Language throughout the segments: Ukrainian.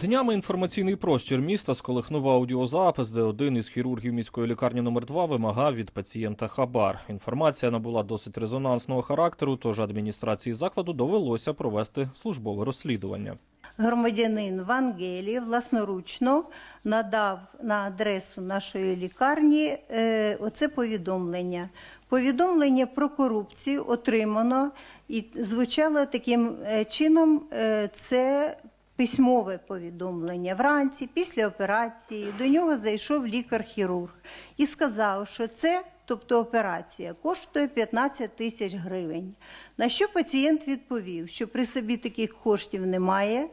Днями інформаційний простір міста сколихнув аудіозапис, де один із хірургів міської лікарні номер 2 вимагав від пацієнта хабар. Інформація набула досить резонансного характеру, тож адміністрації закладу довелося провести службове розслідування. Громадянин Вангелі власноручно надав на адресу нашої лікарні е, оце повідомлення. Повідомлення про корупцію отримано і звучало таким е, чином: е, це письмове повідомлення. Вранці, після операції, до нього зайшов лікар-хірург і сказав, що це, тобто операція, коштує 15 тисяч гривень. На що пацієнт відповів, що при собі таких коштів немає.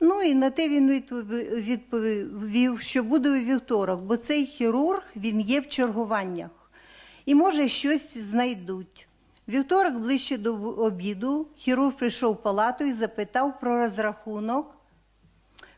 Ну і на те він відповів- що буде у вівторок, бо цей хірург він є в чергуваннях і може щось знайдуть. Вівторок ближче до обіду хірург прийшов в палату і запитав про розрахунок.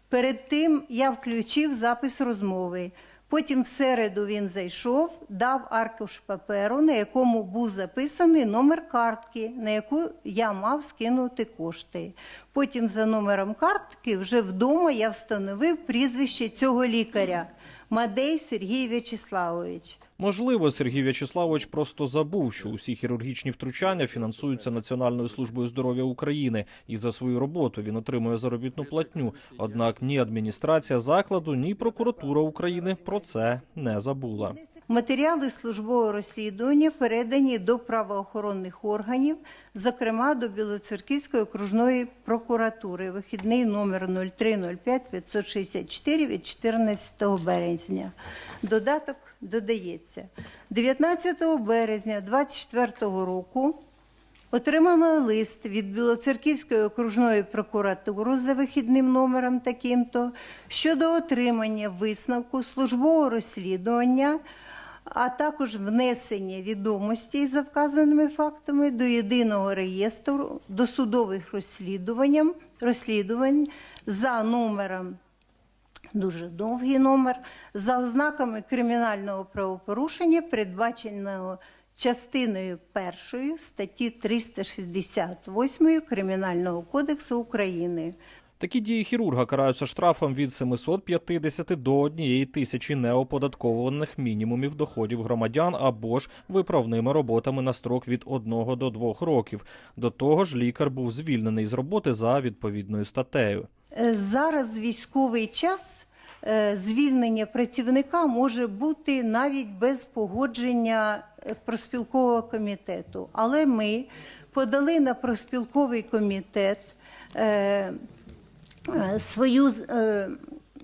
Перед тим я включив запис розмови. Потім в середу він зайшов, дав аркуш паперу, на якому був записаний номер картки, на яку я мав скинути кошти. Потім за номером картки вже вдома я встановив прізвище цього лікаря Мадей Сергій В'ячеславович. Можливо, Сергій В'ячеславович просто забув, що усі хірургічні втручання фінансуються Національною службою здоров'я України, і за свою роботу він отримує заробітну платню. Однак ні адміністрація закладу, ні прокуратура України про це не забула. Матеріали службового розслідування передані до правоохоронних органів, зокрема до Білоцерківської окружної прокуратури, вихідний номер 0305 564 від 14 березня. Додаток додається. 19 березня 2024 року Отримано лист від Білоцерківської окружної прокуратури за вихідним номером таким-то щодо отримання висновку службового розслідування, а також внесення відомостей за вказаними фактами до єдиного реєстру досудових розслідувань, розслідувань за номером дуже довгий номер, за ознаками кримінального правопорушення, передбаченого частиною першої статті 368 Кримінального кодексу України. Такі дії хірурга караються штрафом від 750 до 1 тисячі неоподаткованих мінімумів доходів громадян або ж виправними роботами на строк від 1 до 2 років. До того ж, лікар був звільнений з роботи за відповідною статтею. Е, Зараз військовий час е, звільнення працівника може бути навіть без погодження е, проспілкового комітету. Але ми подали на проспілковий комітет свою е,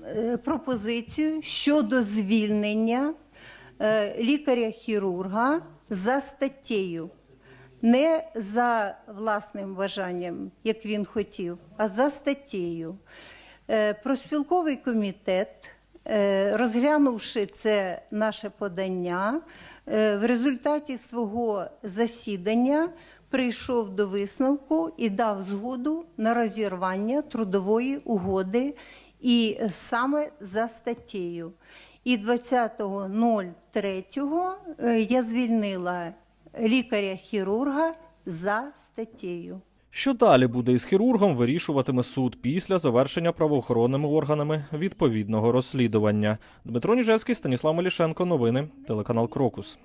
е, пропозицію щодо звільнення е, лікаря-хірурга за статтєю не за власним бажанням, як він хотів, а за статтєю. Е, Проспілковий комітет, е, розглянувши це наше подання, е, в результаті свого засідання прийшов до висновку і дав згоду на розірвання трудової угоди і саме за статтєю. І 20.03 е, я звільнила лікаря-хірурга за статтєю. Що далі буде із хірургом, вирішуватиме суд після завершення правоохоронними органами відповідного розслідування. Дмитро Ніжевський, Станіслав Мелішенко. Новини, телеканал Крокус.